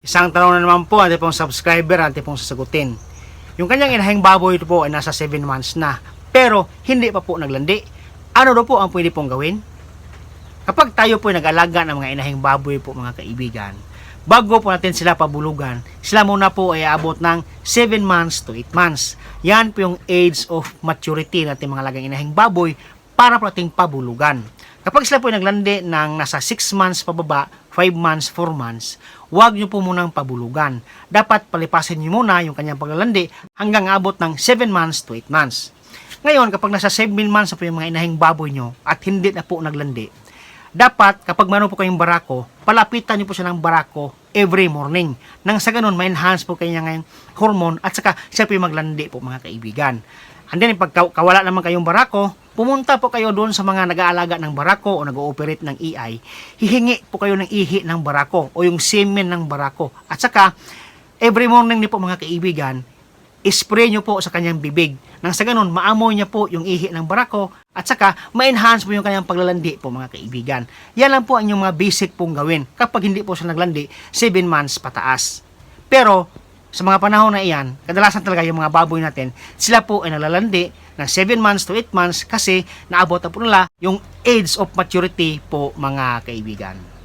Isang tanong na naman po, ating pong subscriber, ating pong sasagutin. Yung kanyang inahing baboy po ay nasa 7 months na, pero hindi pa po naglandi. Ano daw po ang pwede pong gawin? Kapag tayo po ay nag-alaga ng mga inahing baboy po mga kaibigan, bago po natin sila pabulugan, sila muna po ay abot ng 7 months to 8 months. Yan po yung age of maturity natin mga alagang inahing baboy para po ating pabulugan. Kapag sila po ay naglandi ng nasa 6 months pababa, 5 months, 4 months, huwag nyo po munang pabulugan. Dapat palipasin nyo muna yung kanyang paglalandi hanggang abot ng 7 months to 8 months. Ngayon, kapag nasa 7 months na po yung mga inahing baboy nyo at hindi na po naglandi, dapat kapag meron po kayong barako, palapitan nyo po siya ng barako every morning. Nang sa ganun, ma-enhance po kanya ngayong hormone at saka siya po yung maglandi po mga kaibigan. And then, pag kaw- kawala naman kayong barako, pumunta po kayo doon sa mga nag-aalaga ng barako o nag-ooperate ng EI, hihingi po kayo ng ihi ng barako o yung semen ng barako. At saka, every morning niyo po mga kaibigan, spray nyo po sa kanyang bibig. Nang sa ganun, maamoy niya po yung ihi ng barako at saka ma-enhance po yung kanyang paglalandi po mga kaibigan. Yan lang po ang inyong mga basic pong gawin kapag hindi po siya naglandi 7 months pataas. Pero sa mga panahon na iyan, kadalasan talaga yung mga baboy natin, sila po ay nalalandi ng 7 months to 8 months kasi naabot na po nila yung age of maturity po mga kaibigan.